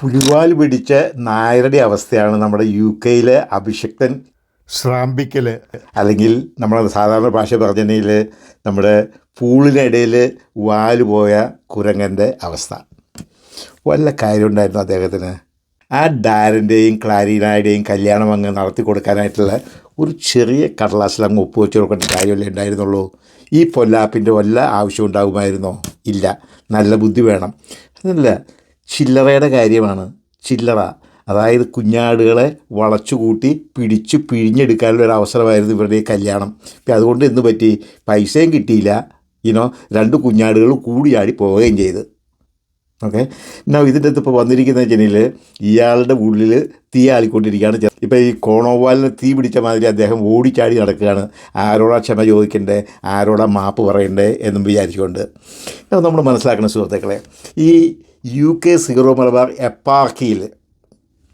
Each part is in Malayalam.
പുലിവാൽ പിടിച്ച നായരുടെ അവസ്ഥയാണ് നമ്മുടെ യു കെയിലെ അഭിഷക്തൻ. ശ്രാമ്പിക്കൽ അല്ലെങ്കിൽ നമ്മൾ സാധാരണ ഭാഷ പറഞ്ഞതിൽ നമ്മുടെ പൂളിനിടയിൽ വാൽ പോയ കുരങ്ങന്റെ അവസ്ഥ. വല്ല കാര്യമുണ്ടായിരുന്നു അദ്ദേഹത്തിന്? ആ ഡാരന്റെയും ക്ലാരീനായുടെയും കല്യാണം അങ്ങ് നടത്തി കൊടുക്കാനായിട്ടുള്ള ഒരു ചെറിയ കടലാസിൽ അങ്ങ് ഒപ്പുവെച്ച് കൊടുക്കേണ്ട കാര്യമല്ലേ ഉണ്ടായിരുന്നുള്ളൂ? ഈ പൊല്ലാപ്പിന്റെ വല്ല ആവശ്യം ഉണ്ടാകുമായിരുന്നോ? ഇല്ല. നല്ല ബുദ്ധി വേണം. അതല്ല ചില്ലറയുടെ കാര്യമാണ്. ചില്ലറ. അതായത് കുഞ്ഞാടുകളെ വളച്ചുകൂട്ടി പിടിച്ച് പിഴിഞ്ഞെടുക്കാനുള്ള ഒരു അവസരമായിരുന്നു ഇവരുടെ കല്യാണം. ഇപ്പം അതുകൊണ്ട് എന്ത് പറ്റി? പൈസയും കിട്ടിയില്ല. ഇനോ രണ്ട് കുഞ്ഞാടുകൾ കൂടിയാടി പോവുകയും ചെയ്ത്. ഓക്കെ എന്നാ ഇതിന്റെ അകത്ത് ഇപ്പോൾ വന്നിരിക്കുന്ന വെച്ചിട്ടുണ്ടെങ്കിൽ ഇയാളുടെ ഉള്ളിൽ തീ ആളിക്കൊണ്ടിരിക്കുകയാണ് ഇപ്പോൾ ഈ കോണോവാലിന് തീ പിടിച്ച മാതിരി അദ്ദേഹം ഓടിച്ചാടി നടക്കുകയാണ്. ആരോടാ ക്ഷമ ചോദിക്കണ്ടേ? ആരോടാ മാപ്പ് പറയണ്ടേ? എന്നും വിചാരിച്ചുകൊണ്ട്. നമ്മൾ മനസ്സിലാക്കുന്ന സുഹൃത്തുക്കളെ ഈ യു കെ സീറോ മലബാർ എപ്പാർക്കിയിൽ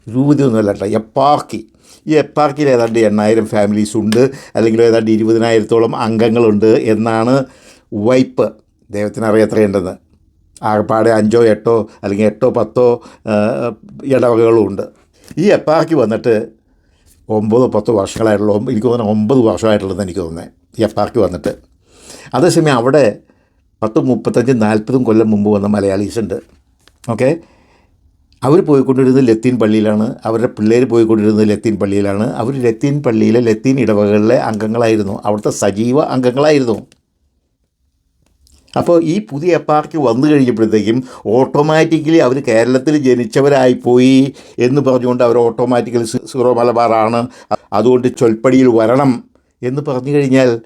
രൂപതയൊന്നുമല്ല കേട്ടോ എപ്പാർക്കി. ഈ എപ്പാർക്കിയിൽ ഏതാണ്ട് എണ്ണായിരം ഫാമിലീസ് ഉണ്ട് അല്ലെങ്കിൽ ഏതാണ്ട് ഇരുപതിനായിരത്തോളം അംഗങ്ങളുണ്ട് എന്നാണ് വൈപ്പ് ദൈവത്തിന് അറിയാം എത്രയുണ്ടെന്ന് ആകപ്പാടെ അഞ്ചോ എട്ടോ അല്ലെങ്കിൽ എട്ടോ പത്തോ ഇടവകകളും ഉണ്ട് ഈ എപ്പാർക്കി വന്നിട്ട് ഒമ്പതോ പത്തോ വർഷങ്ങളായിട്ടുള്ള എനിക്ക് തോന്നുന്നത് ഒമ്പത് വർഷമായിട്ടുള്ളതെന്ന് എനിക്ക് തോന്നുന്നത് ഈ എപ്പാർക്കി വന്നിട്ട്. അതേസമയം അവിടെ പത്ത് മുപ്പത്തഞ്ച് നാൽപ്പതും കൊല്ലം മുമ്പ് വന്ന മലയാളീസ് ഉണ്ട് ഓക്കെ? അവർ പോയിക്കൊണ്ടിരുന്നത് ലത്തീൻ പള്ളിയിലാണ്. അവരുടെ പിള്ളേർ പോയിക്കൊണ്ടിരുന്നത് ലത്തീൻ പള്ളിയിലാണ്. അവർ ലത്തീൻ പള്ളിയിലെ ലത്തീൻ ഇടവകളിലെ അംഗങ്ങളായിരുന്നു. അവിടുത്തെ സജീവ അംഗങ്ങളായിരുന്നു. അപ്പോൾ ഈ പുതിയ പാർട്ടി വന്നു കഴിഞ്ഞപ്പോഴത്തേക്കും ഓട്ടോമാറ്റിക്കലി അവർ കേരളത്തിൽ ജനിച്ചവരായിപ്പോയി എന്ന് പറഞ്ഞുകൊണ്ട് അവർ ഓട്ടോമാറ്റിക്കലി സീറോ മലബാറാണ്. അതുകൊണ്ട് ചൊൽപ്പടിയിൽ വരണം എന്ന് പറഞ്ഞു കഴിഞ്ഞാൽ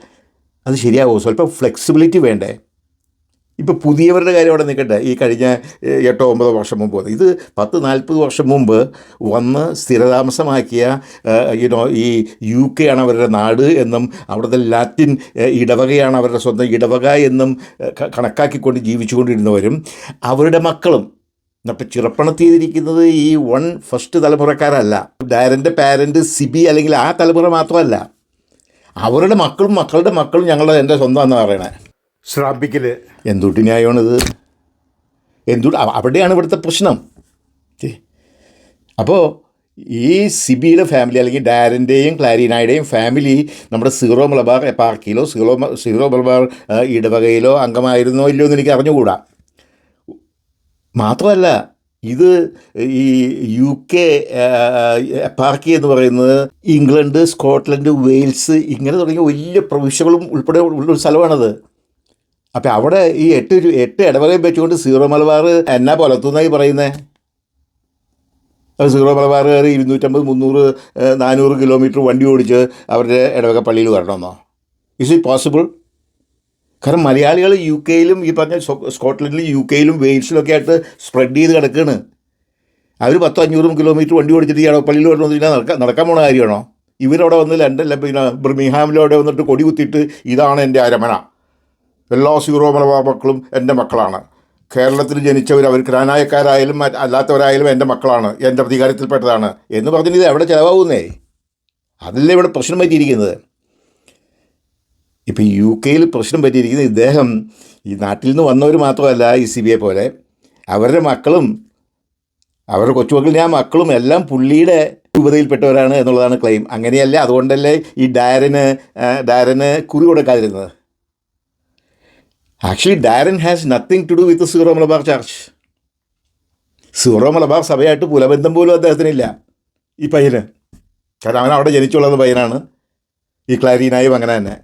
അത് ശരിയാവുമോ സ്വല്പം ഫ്ലെക്സിബിലിറ്റി വേണ്ടേ? ഇപ്പോൾ പുതിയവരുടെ കാര്യം അവിടെ നിൽക്കട്ടെ ഈ കഴിഞ്ഞ എട്ടോ ഒമ്പതോ വർഷം മുമ്പ് ഇത് പത്ത് നാൽപ്പത് വർഷം മുമ്പ് വന്ന് സ്ഥിരതാമസമാക്കിയ യുനോ ഈ യു കെ ആണ് അവരുടെ നാട് എന്നും അവിടുത്തെ ലാറ്റിൻ ഇടവകയാണ് അവരുടെ സ്വന്തം ഇടവക എന്നും കണക്കാക്കിക്കൊണ്ട് ജീവിച്ചുകൊണ്ടിരുന്നവരും അവരുടെ മക്കളും. അപ്പോൾ ചിറപ്പണത്തിയിരിക്കുന്നത് ഈ വൺ ഫസ്റ്റ് തലമുറക്കാരല്ല. ഡയറിന്റെ പാരന്റ് സിബി അല്ലെങ്കിൽ ആ തലമുറ മാത്രമല്ല. അവരുടെ മക്കളും മക്കളുടെ മക്കളും ഞങ്ങളുടെ എന്റെ സ്വന്തം എന്ന് പറയണേ. ശ്രാപ്പിക്കൽ എന്തുകൊണ്ട് ന്യായമാണിത് എന്തു അവിടെയാണ് ഇവിടുത്തെ പ്രശ്നം. അപ്പോൾ ഈ സിബിയുടെ ഫാമിലി അല്ലെങ്കിൽ ഡാരന്റെയും ക്ലാരീനായുടെയും ഫാമിലി നമ്മുടെ സീറോ മലബാർ പാർക്കിലോ സീറോ സീറോ മലബാർ ഇടവകയിലോ അംഗമായിരുന്നോ ഇല്ലയോ എന്ന് എനിക്ക് അറിഞ്ഞുകൂടാ. മാത്രമല്ല ഇത് ഈ യു കെ പാർക്കി എന്ന് പറയുന്നത് ഇംഗ്ലണ്ട് സ്കോട്ട്ലൻഡ് വെയിൽസ് ഇങ്ങനെ തുടങ്ങിയ വലിയ പ്രവിശ്യകളും ഉൾപ്പെടെ ഉള്ളൊരു സ്ഥലമാണത്. അപ്പം അവിടെ ഈ എട്ട് എട്ട് ഇടവകയും വെച്ചുകൊണ്ട് സീറോ മലബാർ എന്നാ പുലത്തുന്നായി പറയുന്നത് അത് സീറോ കയറി ഇരുന്നൂറ്റമ്പത് മുന്നൂറ് നാനൂറ് കിലോമീറ്റർ വണ്ടി ഓടിച്ച് അവരുടെ ഇടവക പള്ളിയിൽ വരണമെന്നോ? ഇസ് ഇറ്റ് പോസിബിൾ കാരണം മലയാളികൾ യു കെയിലും ഈ പറഞ്ഞ സ്കോ- സ്കോട്ട്ലൻഡിലും യു കെയിലും വെയിൽസിലൊക്കെ ആയിട്ട് സ്പ്രെഡ് ചെയ്ത് കിടക്കുകയാണ് അവർ പത്തോ അഞ്ഞൂറും കിലോമീറ്റർ വണ്ടി ഓടിച്ചിട്ട് ഈ പള്ളിയിൽ വരണമെന്ന് വെച്ചാൽ നടക്കാൻ നടക്കാൻ പോണ കാര്യമാണോ? ഇവരവിടെ വന്ന് ലണ്ടനിലെ പിന്നെ ബിർമിഹാമിലവിടെ വന്നിട്ട് കൊടി കുത്തിയിട്ട് ഇതാണ് എന്റെ അരമന. എല്ലാ സീറോ മലബാർ മക്കളും എന്റെ മക്കളാണ്. കേരളത്തിൽ ജനിച്ചവർ അവർ ക്രാനായക്കാരായാലും അല്ലാത്തവരായാലും എന്റെ മക്കളാണ്. എന്റെ അധികാരത്തിൽപ്പെട്ടതാണ് എന്ന് പറഞ്ഞിട്ട് ഇത് എവിടെ ചിലവാകുന്നേ? അതല്ലേ ഇവിടെ പ്രശ്നം പറ്റിയിരിക്കുന്നത്. ഇപ്പം യു കെയിൽ പ്രശ്നം പറ്റിയിരിക്കുന്നത് ഇദ്ദേഹം ഈ നാട്ടിൽ നിന്ന് വന്നവർ മാത്രമല്ല ഈ സി ബി ഐ പോലെ. അവരുടെ മക്കളും അവരുടെ കൊച്ചുമക്കളുടെ ഞാൻ മക്കളും എല്ലാം പുള്ളിയുടെ രൂപതയിൽപ്പെട്ടവരാണ് എന്നുള്ളതാണ് ക്ലെയിം അങ്ങനെയല്ല അതുകൊണ്ടല്ലേ ഈ ഡയറിന് ഡയറിന് കുറി കൊടുക്കാതിരുന്നത്. Actually Darren has nothing to do with Syro Malabar church Syro Malabar സഭയായിട്ട് പുലബന്ധം പോലും അദ്ദേഹത്തിനില്ല. ഈ പയ്യന്. കാരണം അവൻ അവിടെ ജനിച്ചുള്ളത് പയ്യനാണ്. ഈ ക്ലാരീനായും അങ്ങനെ തന്നെ.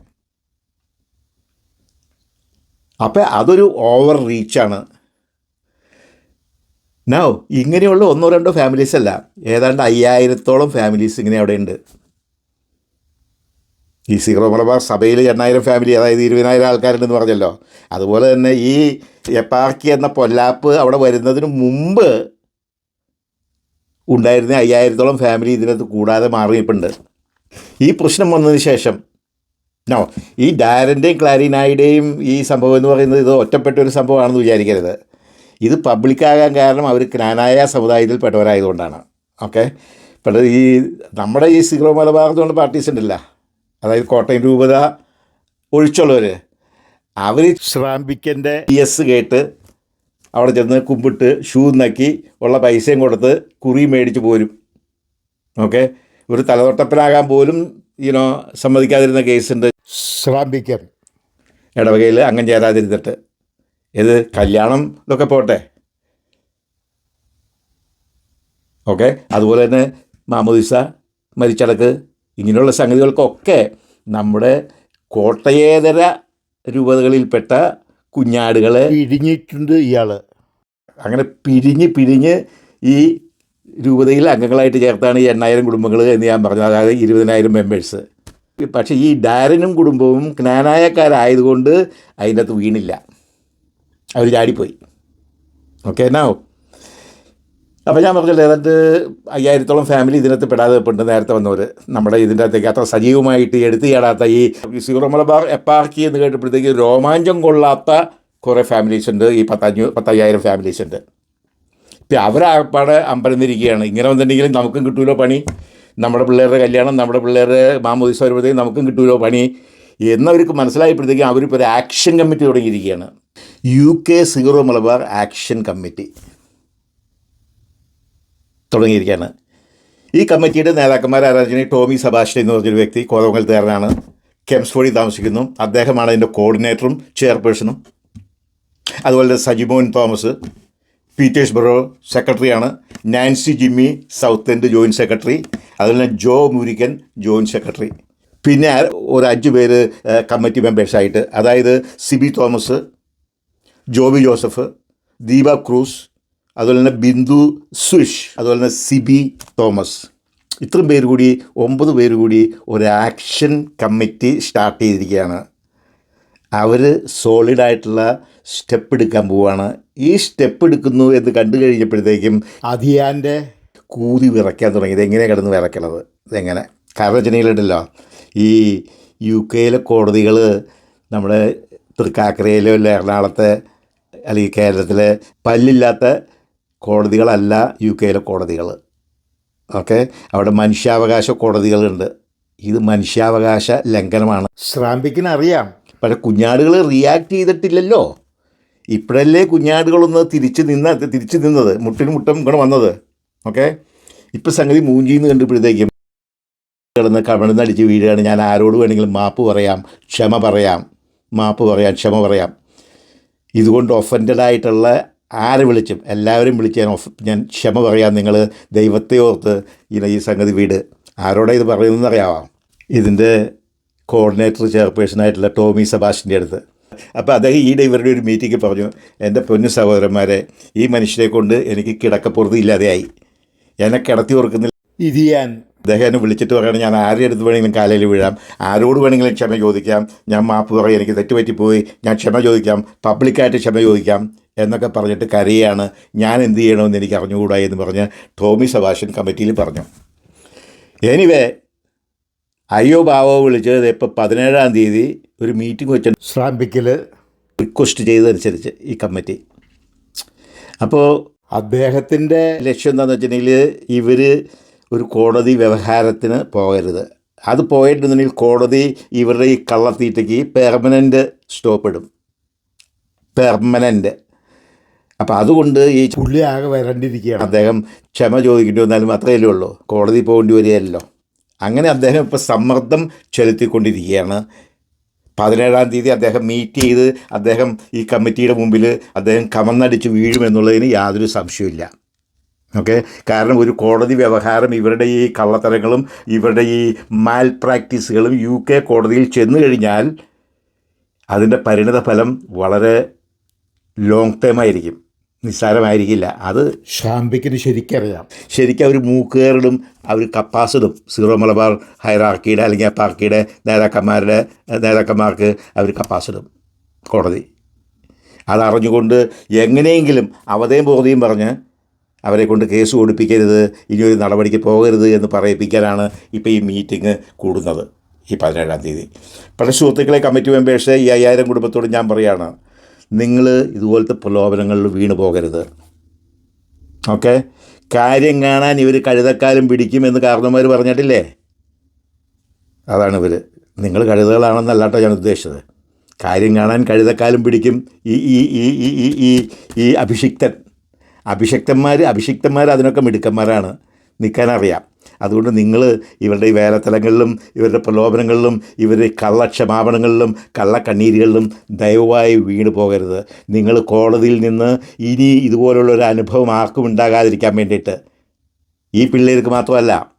അപ്പം അതൊരു ഓവർ റീച്ചാണ് നോ ഇങ്ങനെയുള്ള ഒന്നോ രണ്ടോ ഫാമിലീസ് അല്ല. ഏതാണ്ട് അയ്യായിരത്തോളം ഫാമിലീസ് ഇങ്ങനെ അവിടെ ഉണ്ട് ഈ സീറോ മലബാർ സഭയിൽ എണ്ണായിരം ഫാമിലി അതായത് ഇരുപതിനായിരം ആൾക്കാരുണ്ടെന്ന് പറഞ്ഞല്ലോ. അതുപോലെ തന്നെ ഈ എപ്പാർക്കി എന്ന പൊല്ലാപ്പ് അവിടെ വരുന്നതിന് മുമ്പ് ഉണ്ടായിരുന്ന അയ്യായിരത്തോളം ഫാമിലി ഇതിനകത്ത് കൂടാതെ മാറിയിട്ടുണ്ട് ഈ പ്രശ്നം വന്നതിന് ശേഷം നോ ഈ ഡാരന്റെയും ക്ലാരിനായുടെയും ഈ സംഭവം എന്ന് പറയുന്നത് ഇത് ഒറ്റപ്പെട്ട ഒരു സംഭവമാണെന്ന് വിചാരിക്കരുത്. ഇത് പബ്ലിക്കാകാൻ കാരണം അവർ ക്നാനായ സമുദായത്തിൽപ്പെട്ടവരായതുകൊണ്ടാണ് ഓക്കെ? പെട്ടത് ഈ നമ്മുടെ ഈ സിഗ്രോ മലബാർ എന്നുള്ള പാർട്ടീസ് ഉണ്ടല്ല. അതായത് കോട്ടയം രൂപത ഒഴിച്ചുള്ളവർ അവർ ശ്രാമ്പിക്കന്റെ പി എസ് കേട്ട് അവിടെ ചെന്ന് കുമ്പിട്ട് ഷൂ നക്കി ഉള്ള പൈസയും കൊടുത്ത് കുറി മേടിച്ച് പോരും. ഓക്കെ? ഒരു തലതൊട്ടപ്പനാകാൻ പോലും ഈനോ സമ്മതിക്കാതിരുന്ന കേസുണ്ട്. ശ്രാമ്പിക്കൻ. ഇടവകയിൽ അംഗം ചേരാതിരുന്നിട്ട്. ഇത് കല്യാണം ഇതൊക്കെ പോട്ടെ. ഓക്കെ? അതുപോലെ തന്നെ മാമോദിസ മരിച്ചടക്ക് ഇങ്ങനെയുള്ള സംഗതികൾക്കൊക്കെ നമ്മുടെ കോട്ടയേതര രൂപതകളിൽപ്പെട്ട കുഞ്ഞാടുകളെ പിരിഞ്ഞിട്ടുണ്ട് ഇയാൾ അങ്ങനെ പിരിഞ്ഞ് പിരിഞ്ഞ് ഈ രൂപതയിൽ അംഗങ്ങളായിട്ട് ചേർത്താണ് ഈ എണ്ണായിരം കുടുംബങ്ങൾ എന്ന് ഞാൻ പറഞ്ഞത് അതായത് ഇരുപതിനായിരം മെമ്പേഴ്സ് പക്ഷേ ഈ ഡാരനും കുടുംബവും ജ്ഞാനായക്കാരായതുകൊണ്ട് അതിന്റെ അകത്ത് വീണില്ല. അവർ ചാടിപ്പോയി. ഓക്കെ എന്നാ അപ്പോൾ ഞാൻ പറഞ്ഞില്ല ഏതാണ്ട് അയ്യായിരത്തോളം ഫാമിലി ഇതിനകത്ത് പെടാതെ പെട്ട് നേരത്തെ വന്നവർ നമ്മുടെ ഇതിന്റെ അകത്തേക്ക് അത്ര സജീവമായിട്ട് എടുത്തു ചേടാത്ത ഈ സീറോ മലബാർ എപ്പാർക്കി എന്ന് കേട്ടപ്പോഴത്തേക്ക് രോമാഞ്ചം കൊള്ളാത്ത കുറേ ഫാമിലീസ് ഉണ്ട്. ഈ പത്തഞ്ഞൂ പത്തയ്യായിരം ഫാമിലീസ് ഉണ്ട്. ഇപ്പം അവരാപ്പാടെ അമ്പരന്നിരിക്കുകയാണ്. ഇങ്ങനെ വന്നിട്ടുണ്ടെങ്കിലും നമുക്കും കിട്ടൂലോ പണി? നമ്മുടെ പിള്ളേരുടെ കല്യാണം നമ്മുടെ പിള്ളേരുടെ മാമോദിസ വരുമ്പോഴത്തേക്കും നമുക്കും കിട്ടൂലോ പണി? എന്നവർക്ക് മനസ്സിലായപ്പോഴത്തേക്കും അവരിപ്പോൾ ഒരു ആക്ഷൻ കമ്മിറ്റി തുടങ്ങിയിരിക്കുകയാണ്. U K Syro Malabar action committee തുടങ്ങിയിരിക്കുകയാണ്. ഈ കമ്മിറ്റിയുടെ നേതാക്കന്മാരാരാധന ടോമി സബാഷ്ടി എന്ന് പറഞ്ഞൊരു വ്യക്തി കോതമംഗലത്തുകാരനാണ് കെംസ്ഫോഡി താമസിക്കുന്നു. അദ്ദേഹമാണ് അതിന്റെ കോർഡിനേറ്ററും ചെയർപേഴ്സണും. അതുപോലെ സജിമോൻ തോമസ് പീറ്റേഴ്സ് ബ്രോ സെക്രട്ടറിയാണ്. Nancy Jimmy Southend joint secretary. അതുപോലെ ജോ മുരിക്കൻ ജോയിന്റ് സെക്രട്ടറി. പിന്നെ ഒരു അഞ്ച് പേര് കമ്മിറ്റി മെമ്പേഴ്സായിട്ട് അതായത് സിബി തോമസ് ജോബി ജോസഫ് ദീപ ക്രൂസ് അതുപോലെ തന്നെ ബിന്ദു സുഷ് അതുപോലെ തന്നെ സിബി തോമസ്. ഇത്രയും പേര് കൂടി ഒമ്പത് പേര് കൂടി ഒരു ആക്ഷൻ കമ്മിറ്റി സ്റ്റാർട്ട് ചെയ്തിരിക്കുകയാണ്. അവർ സോളിഡായിട്ടുള്ള സ്റ്റെപ്പ് എടുക്കാൻ പോവുകയാണ്. ഈ സ്റ്റെപ്പ് എടുക്കുന്നു എന്ന് കണ്ടു കഴിഞ്ഞപ്പോഴത്തേക്കും അതിയാന്റെ കൂതി വിറയ്ക്കാൻ തുടങ്ങി. ഇതെങ്ങനെയാണ് കിടന്ന് വിറയ്ക്കണത്? ഇതെങ്ങനെ? കാരണം വെച്ചിട്ടുണ്ടെങ്കിലുണ്ടല്ലോ ഈ യു കെയിലെ കോടതികൾ നമ്മുടെ തൃക്കാക്കരയിലോ അല്ല എറണാകുളത്തെ അല്ലെങ്കിൽ കേരളത്തിലെ പല്ലില്ലാത്ത കോടതികളല്ല യു കെയിലെ കോടതികൾ. ഓക്കെ? അവിടെ മനുഷ്യാവകാശ കോടതികളുണ്ട്. ഇത് മനുഷ്യാവകാശ ലംഘനമാണ്. ശ്രാമ്പിക്കിന് അറിയാം പക്ഷെ കുഞ്ഞാടുകൾ റിയാക്ട് ചെയ്തിട്ടില്ലല്ലോ. ഇപ്പോഴല്ലേ കുഞ്ഞാടുകളൊന്ന് തിരിച്ച് നിന്ന തിരിച്ച് നിന്നത്? മുട്ടിന് മുട്ടം ഇങ്ങനെ വന്നത്. ഓക്കെ? ഇപ്പം സംഗതി മൂഞ്ചിന്ന് കണ്ടപ്പോഴത്തേക്കും കിടന്ന് കമിഴ്ന്നടിച്ച് വീഴുകയാണ്. ഞാൻ ആരോട് വേണമെങ്കിലും മാപ്പ് പറയാം ക്ഷമ പറയാം. മാപ്പ് പറയാം ക്ഷമ പറയാം. ഇതുകൊണ്ട് ഒഫൻഡഡ് ആയിട്ടുള്ള ആരെ വിളിച്ചും എല്ലാവരും വിളിച്ച് ഞാൻ ഓഫ് ഞാൻ ക്ഷമ പറയാം. നിങ്ങൾ ദൈവത്തെ ഓർത്ത് ഇങ്ങനെ ഈ സംഗതി വീട്. ആരോടാ ഇത് പറയുന്നതെന്ന് അറിയാമോ ഇതിന്റെ കോർഡിനേറ്റർ ചെയർപേഴ്സണായിട്ടുള്ള ടോമി സബാഷിന്റെ അടുത്ത്. അപ്പോൾ അദ്ദേഹം ഈയിടെ ഇവരുടെ ഒരു മീറ്റിംഗ് പറഞ്ഞു എന്റെ പൊന്നു സഹോദരന്മാരെ ഈ മനുഷ്യരെ കൊണ്ട് എനിക്ക് കിടക്കപ്പുറത്ത് ഇല്ലാതെയായി. എന്നെ കിടത്തി ഓർക്കുന്നില്ല. ഇത് ഇതിയാൻ അദ്ദേഹം എന്നെ വിളിച്ചിട്ട് പറയണം ഞാൻ ആരുടെ അടുത്ത് വേണമെങ്കിലും കാലയിൽ വീഴാം. ആരോട് വേണമെങ്കിലും ക്ഷമ ചോദിക്കാം. ഞാൻ മാപ്പ് പറയും എനിക്ക് തെറ്റുപറ്റിപ്പോയി. ഞാൻ ക്ഷമ ചോദിക്കാം. പബ്ലിക്കായിട്ട് ക്ഷമ ചോദിക്കാം. എന്നൊക്കെ പറഞ്ഞിട്ട് കരയാണ് ഞാൻ എന്ത് ചെയ്യണമെന്ന് എനിക്ക് അറിഞ്ഞുകൂടാ എന്ന് പറഞ്ഞ് ടോമി സബാഷൻ കമ്മിറ്റിയിൽ പറഞ്ഞു. എനിവേ അയ്യോ ബാവോ വിളിച്ചത് ഇപ്പോൾ പതിനേഴാം തീയതി ഒരു മീറ്റിംഗ് വെച്ച ശ്രാമ്പിക്കൽ റിക്വസ്റ്റ് ചെയ്തതനുസരിച്ച് ഈ കമ്മിറ്റി. അപ്പോൾ അദ്ദേഹത്തിന്റെ ലക്ഷ്യം എന്താണെന്ന് വെച്ചിട്ടുണ്ടെങ്കിൽ ഇവർ ഒരു കോടതി വ്യവഹാരത്തിന് പോകരുത്. അത് പോയിട്ടുണ്ടെങ്കിൽ കോടതി ഇവരുടെ ഈ കള്ളത്തീറ്റയ്ക്ക് പെർമനന്റ് സ്റ്റോപ്പ് ഇടും. പെർമനന്റ് അപ്പോൾ അതുകൊണ്ട് ഈ പുള്ളി ആകെ വരണ്ടിരിക്കുകയാണ്. അദ്ദേഹം ക്ഷമ ചോദിക്കേണ്ടി വന്നാലും അത്രയല്ലേ ഉള്ളൂ. കോടതി പോകേണ്ടി വരികയല്ലോ. അങ്ങനെ അദ്ദേഹം ഇപ്പോൾ സമ്മർദ്ദം ചെലുത്തിക്കൊണ്ടിരിക്കുകയാണ്. പതിനേഴാം തീയതി അദ്ദേഹം മീറ്റ് ചെയ്ത് അദ്ദേഹം ഈ കമ്മിറ്റിയുടെ മുമ്പിൽ അദ്ദേഹം കമന്നടിച്ച് വീഴുമെന്നുള്ളതിന് യാതൊരു സംശയമില്ല ഓക്കെ? കാരണം ഒരു കോടതി വ്യവഹാരം ഇവരുടെ ഈ കള്ളത്തരങ്ങളും ഇവരുടെ ഈ മാൽ പ്രാക്ടീസുകളും യു കെ കോടതിയിൽ ചെന്നു കഴിഞ്ഞാൽ അതിന്റെ പരിണിത ഫലം വളരെ ലോങ് ടേം ആയിരിക്കും. നിസ്സാരമായിരിക്കില്ല. അത് ഷാംബിക്കിന് ശരിക്കറിയാം. ശരിക്കും അവർ മൂക്കുകയറിടും അവർ കപ്പാസിടും. സീറോ മലബാർ ഹൈറാക്കിയുടെ അല്ലെങ്കിൽ അപ്പാർക്കിയുടെ നേതാക്കന്മാരുടെ നേതാക്കന്മാർക്ക് അവർ കപ്പാസിടും. കോടതി. അതറിഞ്ഞുകൊണ്ട് എങ്ങനെയെങ്കിലും അവതയും ബോധയും പറഞ്ഞ് അവരെ കൊണ്ട് കേസ് കൊടുപ്പിക്കരുത് ഇനിയൊരു നടപടിക്ക് പോകരുത് എന്ന് പറയിപ്പിക്കാനാണ് ഇപ്പോൾ ഈ മീറ്റിംഗ് കൂടുന്നത് ഈ പതിനേഴാം തീയതി. പക്ഷേ സുഹൃത്തുക്കളെ കമ്മിറ്റി മെമ്പേഴ്സ് ഈ അയ്യായിരം കുടുംബത്തോട് ഞാൻ പറയുകയാണ് നിങ്ങൾ ഇതുപോലത്തെ പ്രലോഭനങ്ങളിൽ വീണ് പോകരുത്. ഓക്കെ? കാര്യം കാണാൻ ഇവർ കഴുതക്കാലും പിടിക്കുമെന്ന് കാരണവർ പറഞ്ഞിട്ടില്ലേ? അതാണ് ഇവർ നിങ്ങൾ കഴുതകളാണെന്നല്ലാട്ടോ ഞാൻ ഉദ്ദേശിച്ചത്. കാര്യം കാണാൻ കഴുതക്കാലും പിടിക്കും ഈ ഈ ഈ ഈ ഈ ഈ ഈ അഭിഷിക്തൻ. അഭിഷിക്തന്മാർ അഭിഷിക്തന്മാർ അതിനൊക്കെ മിടുക്കന്മാരാണ്. നിൽക്കാനറിയാം അതുകൊണ്ട് നിങ്ങൾ ഇവരുടെ ഈ വേലത്തലങ്ങളിലും ഇവരുടെ പ്രലോഭനങ്ങളിലും ഇവരുടെ കള്ളക്ഷമാപണങ്ങളിലും കള്ളക്കണ്ണീരുകളിലും ദയവായി വീണ് പോകരുത്. നിങ്ങൾ കോടതിയിൽ നിന്ന് ഇനി ഇതുപോലുള്ള ഒരു അനുഭവം ആർക്കും ഉണ്ടാകാതിരിക്കാൻ വേണ്ടിയിട്ട്. ഈ പിള്ളേർക്ക് മാത്രമല്ല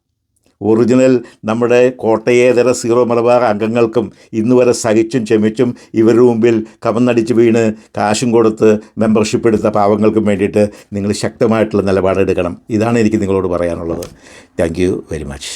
ഒറിജിനൽ നമ്മുടെ കോട്ടയേതര സീറോ മലബാർ അംഗങ്ങൾക്കും ഇന്ന് വരെ സഹിച്ചും ക്ഷമിച്ചും ഇവരുടെ മുമ്പിൽ കമന്നടിച്ച് വീണ് കാശും കൊടുത്ത് മെമ്പർഷിപ്പ് എടുത്ത പാവങ്ങൾക്കും വേണ്ടിയിട്ട് നിങ്ങൾ ശക്തമായിട്ടുള്ള നിലപാടെടുക്കണം. ഇതാണ് എനിക്ക് നിങ്ങളോട് പറയാനുള്ളത്. Thank very much